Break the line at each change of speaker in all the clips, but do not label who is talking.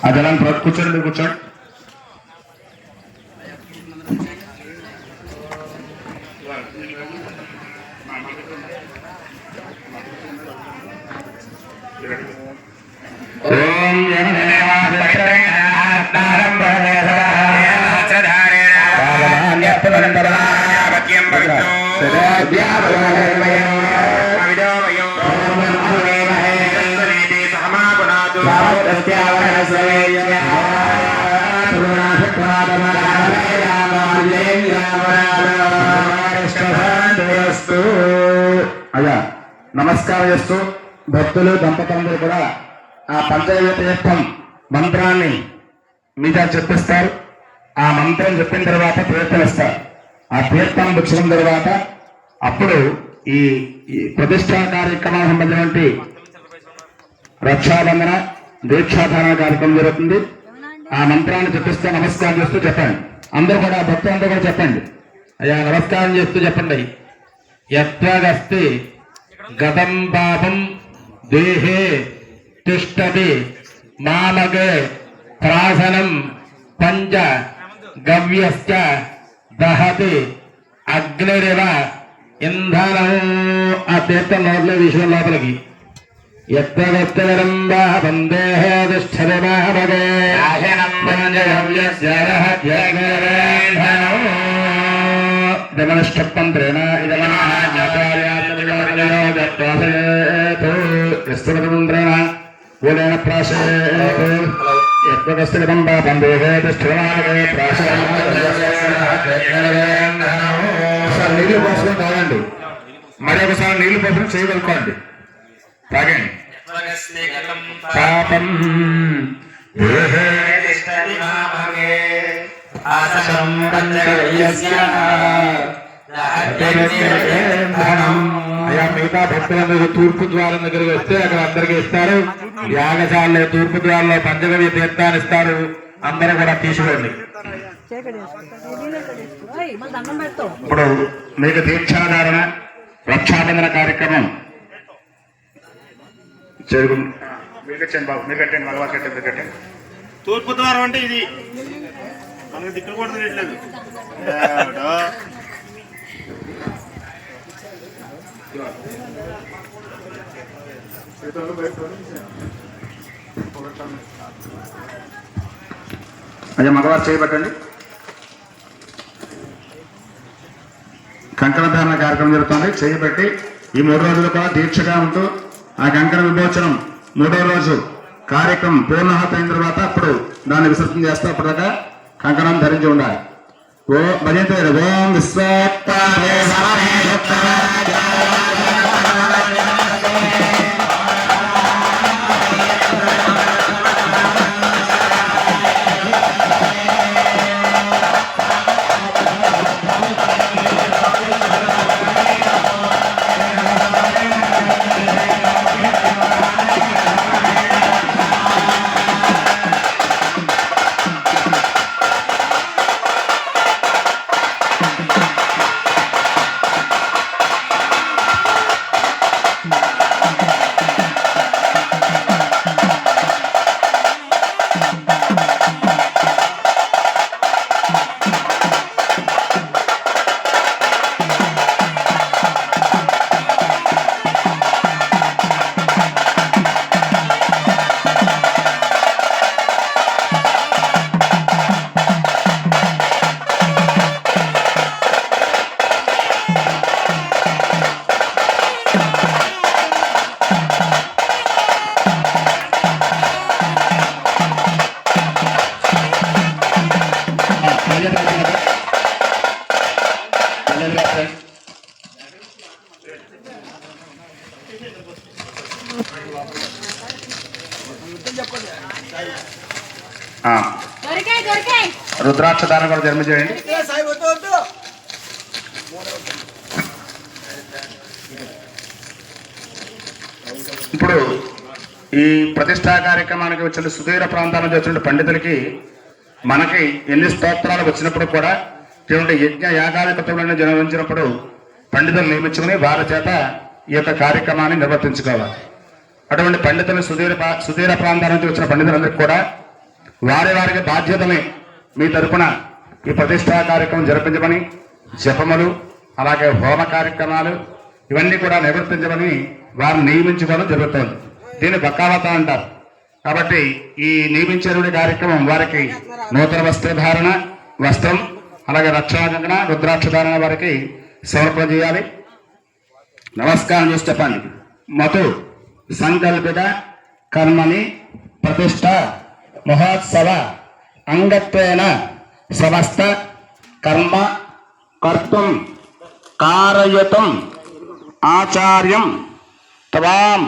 ఆ జలాన్ని తర్వాత కూర్చోండి మీరు కూర్చోండి ఓం అయ్యా నమస్కారం చేస్తూ భక్తులు దంపతులందరూ కూడా ఆ పంచగవ్య తీర్థం మంత్రాన్ని మీద చెప్పిస్తారు ఆ మంత్రం చెప్పిన తర్వాత తీర్థం ఇస్తారు ఆ తీర్థం పుచ్చిన తర్వాత అప్పుడు ఈ ఈ ప్రతిష్టా కార్యక్రమానికి సంబంధించినటువంటి రక్షాబంధన దీక్షాధారణ కార్యక్రమం జరుగుతుంది. ఆ మంత్రాన్ని చెప్పిస్తే నమస్కారం చేస్తూ చెప్పండి. అందరూ కూడా భక్తులందరూ కూడా చెప్పండి. అయ్యా నమస్కారం చేస్తూ చెప్పండి. ఎత్రగస్తి గతం పాపం దేహే తిష్టది మామగే ప్రాసనం పంచ గవ్యశ్చ దహతి అగ్నిరివ ఇంధనం ఆ తీర్థం లోపల విషయం లోపలికి. యత్వగస్తరం పాపం దేహే తిష్టతి మామగే ప్రాసనం పంచ గవ్యశ్చ దహతి ఇదమనిష్టపంత్రేణ ఇదమనాచార్యాత్రేణ గోళేన ప్రాశేత్ యత్వగస్తగతం పాపం దేహే తిష్టమాగే ఒకసారి నీళ్ళు పోసుకొని తాగండి మరి ఒకసారి నీళ్ళు పోసుకొని చేయగలుకోండి తాగండి పాపం దేహే అయ్యా మిగతా భక్తులందరూ తూర్పు ద్వారం దగ్గరికి వస్తే అక్కడ అందరికి ఇస్తారు యాగశాలలో తూర్పు ద్వారంలో పంచగవ్య తీర్థాన్ని ఇస్తారు అందరూ కూడా తీసుకోండి ఇప్పుడు మీకు దీక్షాధారణ రక్షాబంధన కార్యక్రమం జరుగు మీరు కట్టండి బాబు మీరు కట్టండి మగవారు కట్టండి మీరు కట్టండి
తూర్పు ద్వారం అంటే ఇది. మనకి దిక్కులు కూడా తెలియట్లేదు.
అదే మగవారు చేయబట్టండి కంకణ ధారణ కార్యక్రమం జరుగుతుంది. చేయబట్టి ఈ మూడు రోజులు కూడా దీక్షగా ఉంటూ ఆ కంకణ విమోచనం మూడో రోజు కార్యక్రమం పూర్ణాహత అయిన తర్వాత అప్పుడు దాన్ని విసర్జన చేస్తే అప్పటిదాకా కంకణం ధరించి ఉండాలి. ఓ భజన ఓం
విశ్వ
రుద్రాక్ష దానం కూడా జన్మ చేయండి. ఇప్పుడు ఈ ప్రతిష్టా కార్యక్రమానికి వచ్చిన సుదూర ప్రాంతాల నుంచి వచ్చిన పండితులకి మనకి ఎన్ని స్తోత్రాలు వచ్చినప్పుడు కూడా ఇటువంటి యజ్ఞ యాగాధిపతులను జన్మించినప్పుడు పండితులు నియమించుకుని వారి చేత ఈ యొక్క కార్యక్రమాన్ని నిర్వర్తించుకోవాలి. అటువంటి పండితులు సుదీర సుదీర ప్రాంతాల నుంచి వచ్చిన పండితులందరికీ కూడా వారి వారికి బాధ్యతని మీ తరపున ఈ ప్రతిష్టా కార్యక్రమం జరిపించమని జపములు అలాగే హోమ కార్యక్రమాలు ఇవన్నీ కూడా నిర్వర్తించమని వారిని నియమించుకోవడం జరుగుతుంది. దీన్ని బకావత అంటారు. కాబట్టి ఈ నియమించేటువంటి కార్యక్రమం వారికి నూతన వస్త్రధారణ వస్త్రం అలాగే రక్షాగంగన రుద్రాక్షధారణ వారికి సమర్పణ చేయాలి. నమస్కారం చేసి చెప్పండి. మతు ಸಂಕಲ್ಪಿತ ಕರ್ಮಣಿ ಪ್ರತಿಷ್ಠಾ ಮಹೋತ್ಸವ ಅಂಗತ್ವೇನ ಸಮಸ್ತ ಕರ್ಮ ಕರ್ತು ಕಾರಯತು ಆಚಾರ್ಯ ತ್ವಾಂ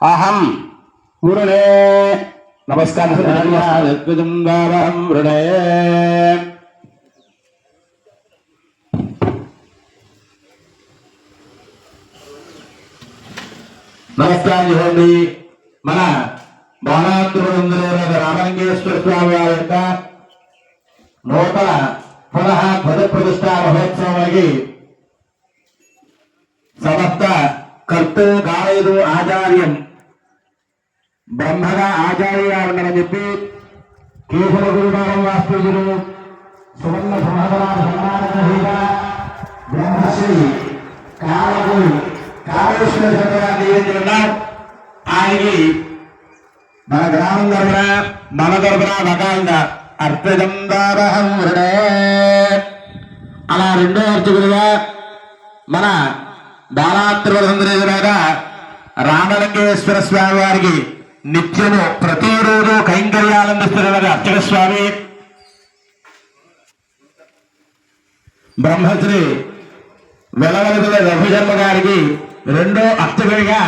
ಅಹಂ ಗುರುನೇ ನಮಸ್ಕಾರ
నమస్కారం చేయండి మన బాలాత్రుడు రామలింగేశ్వర స్వామి వారి యొక్క నూతన పునః పద ప్రతిష్టా మహోత్సవానికి సమస్త కర్తూ గాయదు ఆచార్యం బ్రహ్మగా ఆచార్యుగా ఉండని చెప్పి కేశవ గురునారం వాస్తువులు సువర్ణ సమాధాన సన్మాన గ్రహీత బ్రహ్మశ్రీ కాలకు కాళేశ్వర చక్రాన్ని నియమించుకున్నాం ఆయనకి మన గ్రామం తరపున మన తరపున రకాలుగా అర్పితం అలా రెండో అర్చకులుగా మన బాలాత్రివసుందరేశ్వరగా రామలింగేశ్వర స్వామి వారికి నిత్యము ప్రతిరోజు కైంకర్యాలు అందిస్తున్న అర్చక స్వామి బ్రహ్మశ్రీ వెలవలసిన రఘుశర్మ గారికి రెండో అర్చకుడిగా